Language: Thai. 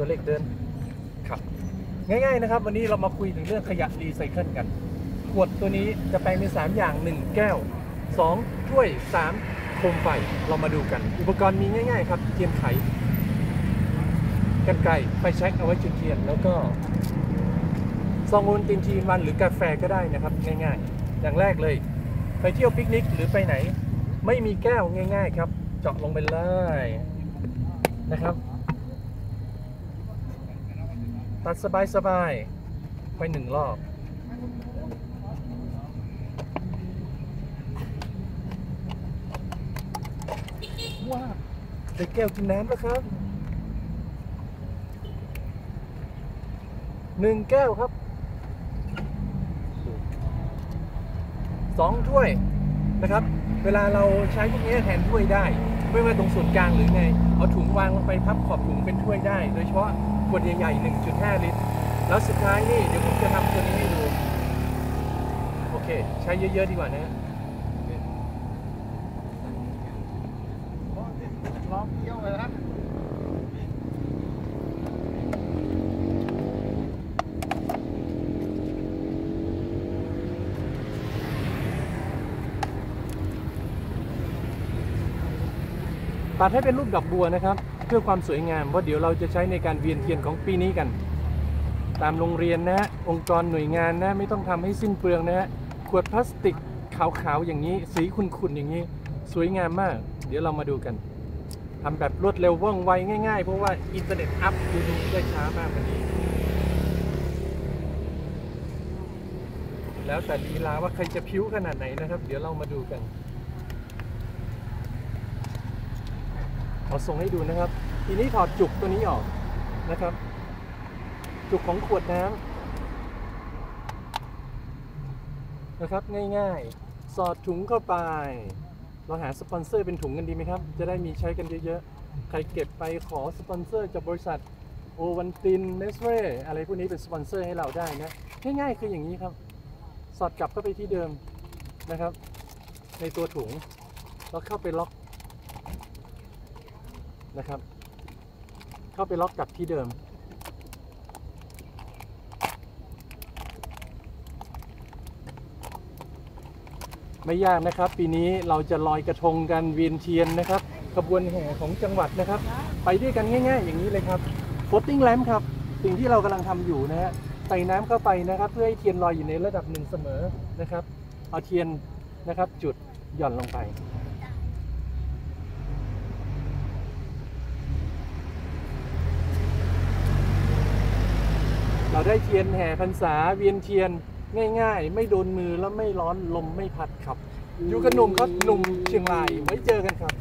ตัวเลขเดินครับง่ายๆนะครับ วันนี้เรามาคุยถึงเรื่องขยะรีไซเคิลกัน ขวดตัวนี้จะแปลงเป็น3อย่าง 1 แก้ว 2 ถ้วย 3 โคมไฟเรามาดูกัน อุปกรณ์มีง่ายๆครับเทียนไขกันไกรไฟแช็กเอาไว้จุดเทียน แล้วก็ซองโอนตินทีนวันหรือกาแฟก็ได้นะครับ ง่ายๆ อย่างแรกเลย ไปเที่ยวปิกนิกหรือไปไหน ไม่มีแก้วง่าย ๆ ครับ เจาะลงไปเลยนะครับ ตัดสบายๆไปหนึ่งรอบว้าวได้แก้วกินน้ำแล้วครับหนึ่งแก้วครับสองถ้วยนะครับ เวลาเราใช้พวกนี้แทนถ้วยได้ ไม่ว่าตรงส่วนกลางหรือไง เอาถุงวางลงไปพับขอบถุงเป็นถ้วยได้ โดยเฉพาะขวดใหญ่ๆ 1.5 ลิตร แล้วสุดท้ายนี่เดี๋ยวผมจะทำตัวนี้ให้ดู โอเค ใช้เยอะๆดีกว่านะลองเที่ยวเลยนะ ตัดให้เป็นรูปดอกบัวนะครับ เพื่อความสวยงามเพราะเดี๋ยวเราจะใช้ในการเวียนเทียนของปีนี้กัน ตามโรงเรียนนะฮะองค์กรหน่วยงานนะไม่ต้องทำให้สิ้นเปลืองนะฮะขวดพลาสติกขาวๆอย่างนี้ สีขุ่นๆอย่างนี้ สวยงามมาก เดี๋ยวเรามาดูกันทำแบบรวดเร็วว่องไวง่ายๆ เพราะว่าอินเทอร์เน็ตอัพยูทูบได้ช้ามากกว่านี้แล้วแต่ลีลาว่าใครจะพิ้วขนาดไหนนะครับ เดี๋ยวเรามาดูกัน ขอส่งให้ดูนะครับ ทีนี้ถอดจุกตัวนี้ออกนะครับ จุกของขวดน้ำนะครับง่ายๆ สอดถุงเข้าไป เราหาสปอนเซอร์เป็นถุงกันดีไหมครับ จะได้มีใช้กันเยอะๆ ใครเก็บไปขอสปอนเซอร์จากบริษัทโอวันตินเนสเรอะไรพวกนี้เป็นสปอนเซอร์ให้เราได้นะ ง่ายๆ คืออย่างนี้ครับ สอดกลับเข้าไปที่เดิมนะครับ ในตัวถุงแล้วเข้าไปล็อก นะครับ เข้าไปล็อกกับที่เดิม ไม่ยากนะครับ ปีนี้เราจะลอยกระทงกันเวียนเทียนนะครับขบวนแห่ของจังหวัดนะครับ ไปด้วยกันง่าย ๆ อย่างนี้เลยครับ floating lamp ครับสิ่งที่เรากำลังทำอยู่นะฮะใส่น้ำเข้าไปนะครับ เพื่อให้เทียนลอยอยู่ในระดับหนึ่งเสมอนะครับ เอาเทียนนะครับจุดหย่อนลงไป เราได้เทียนแห่พรรษาเวียนเทียนง่าย ๆ ไม่โดนมือแล้วไม่ร้อนลมไม่พัดครับ อยู่กับหนุ่มครับหนุ่มเชียงรายไว้เจอกันครับ